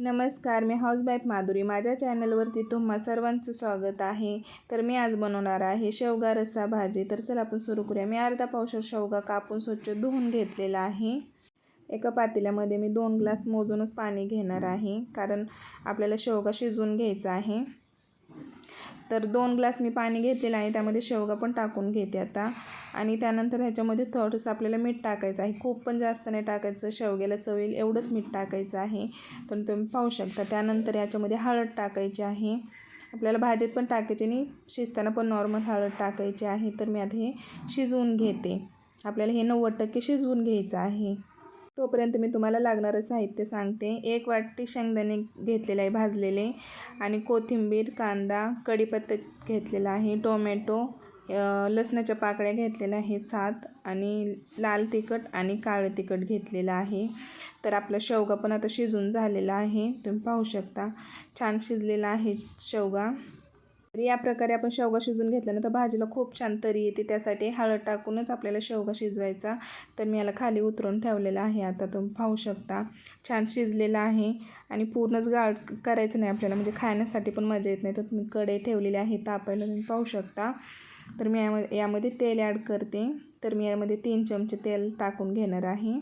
नमस्कार मी हाऊसवाईफ माधुरी. माझ्या चॅनलवरती तुम्हा सर्वांचं स्वागत आहे. तर मी आज बनवणार आहे शेवगा रस्सा भाजी. तर चला आपण सुरू करूया. मी अर्धा पावशर शेवगा कापून स्वच्छ धुवून घेतलेला आहे. एका पातेल्यामध्ये मी दोन ग्लास मोजूनच पाणी घेणार आहे कारण आपल्याला शेवगा शिजवून घ्यायचा आहे. तर दोन ग्लास मी पाणी घेतलेलं आहे त्यामध्ये शेवगा पण टाकून घेते आता. आणि त्यानंतर ह्याच्यामध्ये थोडंसं आपल्याला मीठ टाकायचं आहे. खूप पण जास्त नाही टाकायचं शेवग्याला चवेल एवढंच मीठ टाकायचं आहे. तर तुम्ही पाहू शकता. त्यानंतर याच्यामध्ये हळद टाकायची आहे. आपल्याला भाजीत पण टाकायची आणि शिजताना पण नॉर्मल हळद टाकायची आहे. तर मी आता हे शिजवून घेते. आपल्याला हे नव्वद टक्के शिजवून घ्यायचं आहे. तोपर्यंत मी तुम्हाला लागणारं साहित्य सांगते. एक वाटी शेंगदाणे घेतलेले आहे भाजलेले आणि कोथिंबीर कांदा कढीपत्ता घेतलेला आहे टोमॅटो लसणाच्या पाकळ्या घेतलेल्या आहेत सात आणि लाल तिखट आणि काळं तिखट घेतलेलं आहे. तर आपला शेवगा पण आता शिजून झालेला आहे. तुम्ही पाहू शकता. छान शिजलेला आहे शेवगा. तर या प्रकारे आपण शेवगा शिजून घेतल्यानंतर भाजीला खूप छान तरी येते. त्यासाठी हळद टाकूनच आपल्याला शेवगा शिजवायचा. तर मी याला खाली उतरून ठेवलेला आहे. आता तुम्ही पाहू शकता. छान शिजलेला आहे. आणि पूर्णच गाळ करायचं नाही आपल्याला. म्हणजे खाण्यासाठी पण मजा येत नाही. तर तुम्ही कडे ठेवलेले आहे. तापायला तुम्ही पाहू शकता. तर मी यामध्ये यामध्ये तेल ॲड करते. तर मी यामध्ये तीन चमचे तेल टाकून घेणार आहे.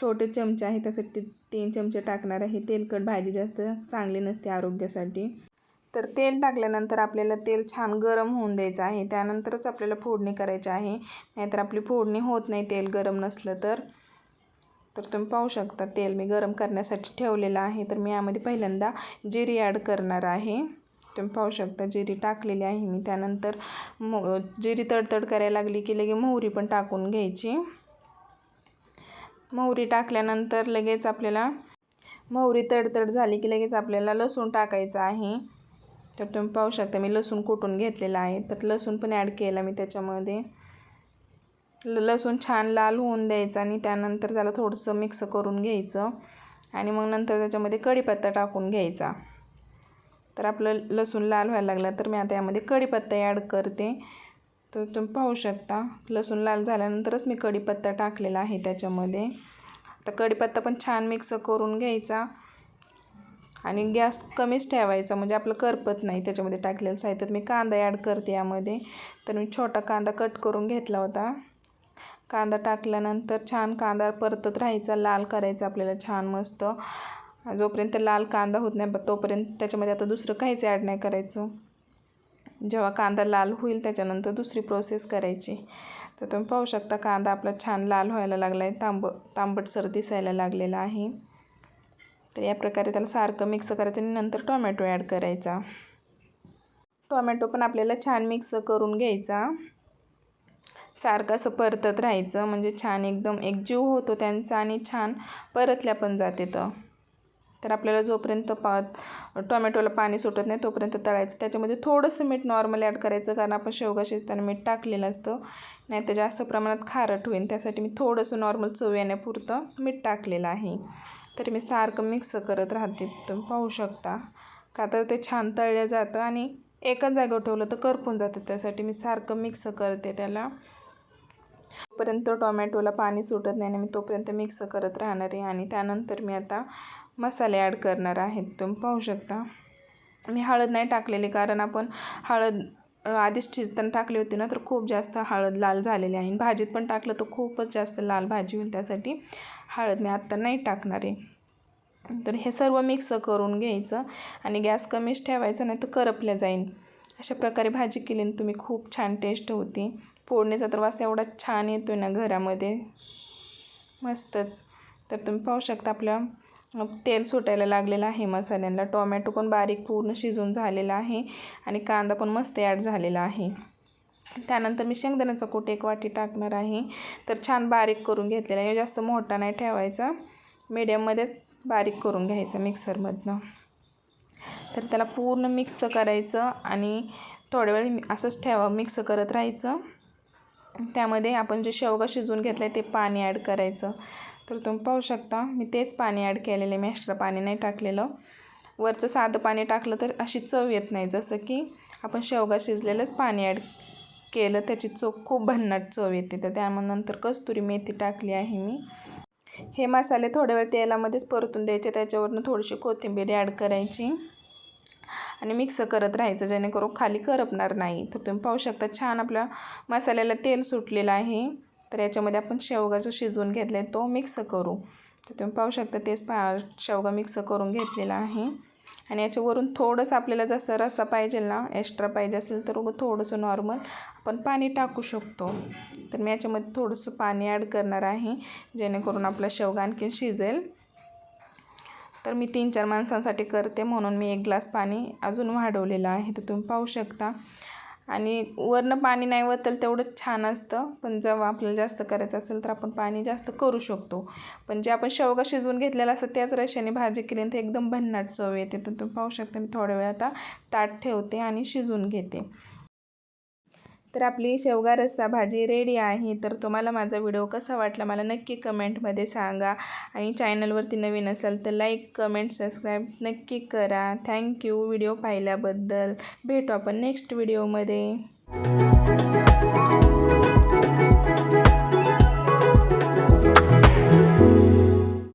छोटे चमचे आहे. त्यासाठी तीन चमचे टाकणार आहे. तेलकट भाजी जास्त चांगली नसते आरोग्यासाठी. तर तेल टाकल्यानंतर आपल्याला तेल छान गरम होऊन द्यायचं आहे. त्यानंतरच आपल्याला फोडणी करायची आहे. नाहीतर आपली फोडणी होत नाही तेल गरम नसलं तर. तर तुम्ही पाहू शकता तेल मी गरम करण्यासाठी ठेवलेलं आहे. तर मी यामध्ये पहिल्यांदा जिरी ॲड करणार आहे. तुम्ही पाहू शकता जिरी टाकलेली आहे मी. त्यानंतर मो जिरी तडतड करायला लागली की लगे मोहरी पण टाकून घ्यायची. मोहरी टाकल्यानंतर लगेच आपल्याला मोहरी तडतड झाली की लगेच आपल्याला लसूण टाकायचं आहे. तर तुम्ही पाहू शकता मी लसूण कुटून घेतलेला आहे. तर लसूण पण ॲड केला मी त्याच्यामध्ये. लसूण छान लाल होऊन द्यायचं आणि त्यानंतर त्याला थोडंसं मिक्स करून घ्यायचं आणि मग नंतर त्याच्यामध्ये कढीपत्ता टाकून घ्यायचा. तर आपलं लसूण लाल व्हायला लागला तर मी आता यामध्ये कढीपत्ता ॲड करते. तर तुम्ही पाहू शकता लसूण लाल झाल्यानंतरच मी कढीपत्ता टाकलेला आहे त्याच्यामध्ये. आता कढीपत्ता पण छान मिक्स करून घ्यायचा. आणि गॅस कमीच ठेवायचा म्हणजे आपलं करपत नाही. त्याच्यामध्ये टाकलेलं साहित्यात मी कांदा ॲड करते यामध्ये. तर मी छोटा कांदा कट करून घेतला होता. कांदा टाकल्यानंतर छान कांदा परतत राहायचा लाल करायचा आपल्याला छान मस्त. जोपर्यंत लाल कांदा होत नाही तोपर्यंत त्याच्यामध्ये आता दुसरं काहीच ॲड नाही करायचं. जेव्हा कांदा लाल होईल त्याच्यानंतर दुसरी प्रोसेस करायची. तर तुम्ही पाहू शकता कांदा आपला छान लाल व्हायला लागला आहे तांब तांबटसर दिसायला लागलेला आहे. तर या प्रकारे त्याला सारखं मिक्स करायचं आणि नंतर टोमॅटो ॲड करायचा. टोमॅटो पण आपल्याला छान मिक्स करून घ्यायचा. सारखं असं परतत राहायचं म्हणजे छान एकदम एकजीव होतो त्यांचा आणि छान परतल्या पण जाते तर तर आपल्याला जोपर्यंत पा टोमॅटोला पाणी सुटत नाही तोपर्यंत तळायचं. त्याच्यामध्ये थोडंसं मीठ नॉर्मल ॲड करायचं कारण आपण शेवगा शिजताना मीठ टाकलेलं असतं. नाही तर जास्त प्रमाणात खारट होईल. त्यासाठी मी थोडंसं नॉर्मल चव येण्यापुरतं मीठ टाकलेलं आहे. तरी मी सारखं मिक्स करत राहते. तुम्ही पाहू शकता. का तर ते छान तळलं जातं आणि एकाच जागेवर ठेवलं तर करपून जातं. त्यासाठी मी सारखं मिक्स करते त्याला. तोपर्यंत टोमॅटोला पाणी सुटत नाही आणि मी तोपर्यंत मिक्स करत राहणार आहे. आणि त्यानंतर मी आता मसाले ॲड करणार आहेत तुम्ही पाहू शकता. मी हळद नाही टाकलेली कारण आपण हळद आधीच शिजताना टाकली होती ना तर खूप जास्त हळद लाल झालेली आहे. भाजीत पण टाकलं तर खूपच जास्त लाल भाजी होईल त्यासाठी. हळद मी आत्ता नाही टाकणार आहे. तर हे सर्व मिक्स करून घ्यायचं आणि गॅस कमीच ठेवायचं नाही तर करपल्या जाईल अशा प्रकारे भाजी केली तुम्ही खूप छान टेस्ट होती. फोडणीचा तर वास एवढा छान येतो ना घरामध्ये. मस्तच. तर तुम्ही पाहू शकता आपल्या तेल सुटायला लागलेलं आहे मसाल्यांना टोमॅटो पण बारीक पूर्ण शिजून झालेला आहे आणि कांदा पण मस्त ॲड झालेला आहे. त्यानंतर मी शेंगदाण्याचा कोट एक वाटी टाकणार आहे. तर छान बारीक करून घेतलेला आहे. जास्त मोठा नाही ठेवायचा. मीडियममध्येच बारीक करून घ्यायचा मिक्सरमधनं तर त्याला पूर्ण मिक्स करायचं आणि थोड्या वेळ असंच ठेवा मिक्स करत राहायचं. त्यामध्ये आपण जे शेवगा शिजवून घेतलं आहे ते पाणी ॲड करायचं. तर तुम्ही पाहू शकता. मी तेच पाणी ॲड केलेलं आहे. मी एक्स्ट्रा पाणी नाही टाकलेलं. वरचं साधं पाणी टाकलं तर अशी चव येत नाही. जसं की आपण शेवगा शिजलेलंच पाणी ॲड केलं त्याची चव खूप भन्नाट चव येते. तर त्यानंतर नंतर कस्तुरी मेथी टाकली आहे मी. हे मसाले थोड्या वेळ तेलामध्येच परतून द्यायचे. त्याच्यावरनं थोडीशी कोथिंबीर ॲड करायची. आणि मिक्स करत राहायचं. जेणेकरून खाली करपणार नाही. तर तुम्ही पाहू शकता छान आपल्या मसाल्याला तेल सुटलेलं आहे. तर याच्यामध्ये आपण शेवगा जो शिजवून घेतला आहे तो मिक्स करू. तर तुम्ही पाहू शकता तेच पा शेवगा मिक्स करून घेतलेला आहे. आणि याच्यावरून थोडंसं आपल्याला जसं रस्सा पाहिजे ना एक्स्ट्रा पाहिजे असेल तर थोडंसं नॉर्मल आपण पाणी टाकू शकतो. तर मी याच्यामध्ये थोडंसं पाणी ॲड करणार आहे जेणेकरून आपला शेवगा आणखीन शिजेल. तर मी तीन चार माणसांसाठी करते म्हणून मी एक ग्लास पाणी अजून वाढवलेलं आहे. तर तुम्ही पाहू शकता आणि वरनं पाणी नाही वतल तेवढंच छान असतं. पण जेव्हा आपल्याला जास्त करायचं असेल तर आपण पाणी जास्त करू शकतो. पण जे आपण शेवगा शिजवून घेतलेलं असतं त्याच रशाने भाजी केली तर एकदम भन्नाट चव येते. तर तुम्ही पाहू शकता मी थोड्या वेळ आता ताट ठेवते आणि शिजवून घेते. तर आपली शेवगा रस्सा भाजी रेडी आहे. तर तुम्हाला माझा व्हिडिओ कसा वाटला मला नक्की कमेंटमध्ये सांगा. आणि चॅनलवरती नवीन असाल तर लाईक कमेंट सबस्क्राईब नक्की करा. थँक्यू व्हिडिओ पाहिल्याबद्दल भेटू आपण नेक्स्ट व्हिडिओमध्ये